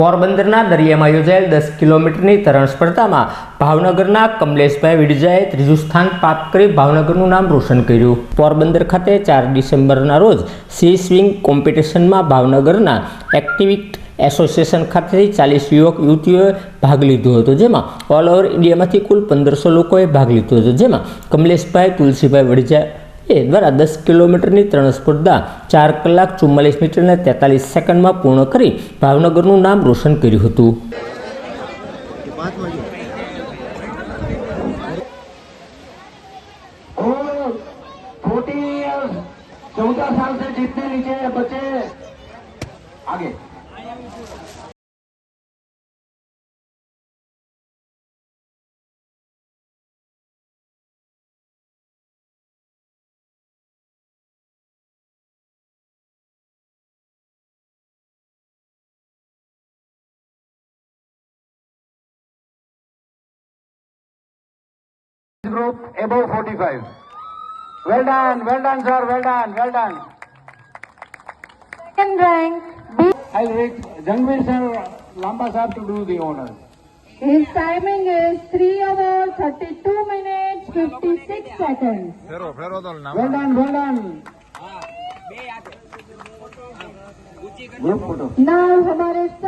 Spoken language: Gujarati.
પોરબંદરના દરિયામાં યોજાયેલ દસ કિલોમીટરની તરણ સ્પર્ધામાં ભાવનગરના કમલેશભાઈ વિડજાએ ત્રીજું સ્થાન પ્રાપ્ત કરી ભાવનગરનું નામ રોશન કર્યું. પોરબંદર ખાતે ચાર ડિસેમ્બરના રોજ સી સ્વિંગ કોમ્પિટિશનમાં ભાવનગરના એક્ટિવિટ એસોસિએશન ખાતેથી ચાલીસ યુવક યુવતીઓએ ભાગ લીધો હતો. જેમાં ઓલ ઓવર ઇન્ડિયામાંથી કુલ પંદરસો લોકોએ ભાગ લીધો હતો. જેમાં કમલેશભાઈ, તુલસીભાઈ વડજા એ દ્વારા દસ કિલોમીટરની ત્રણ સ્પર્ધા ચાર કલાક ચુમ્માલીસ મિનિટ અને તેતાલીસ સેકન્ડમાં પૂર્ણ કરી ભાવનગરનું નામ રોશન કર્યું હતું और छोटी चौदह साल से जितने नीचे बच्चे आगे group above 45 well done well done sir well done well done Second rank, B. i'll read jangvir sir lamba sir to do the honors His timing is 3 hours 32 minutes 56 seconds. well done well done group photo Now हमारे सब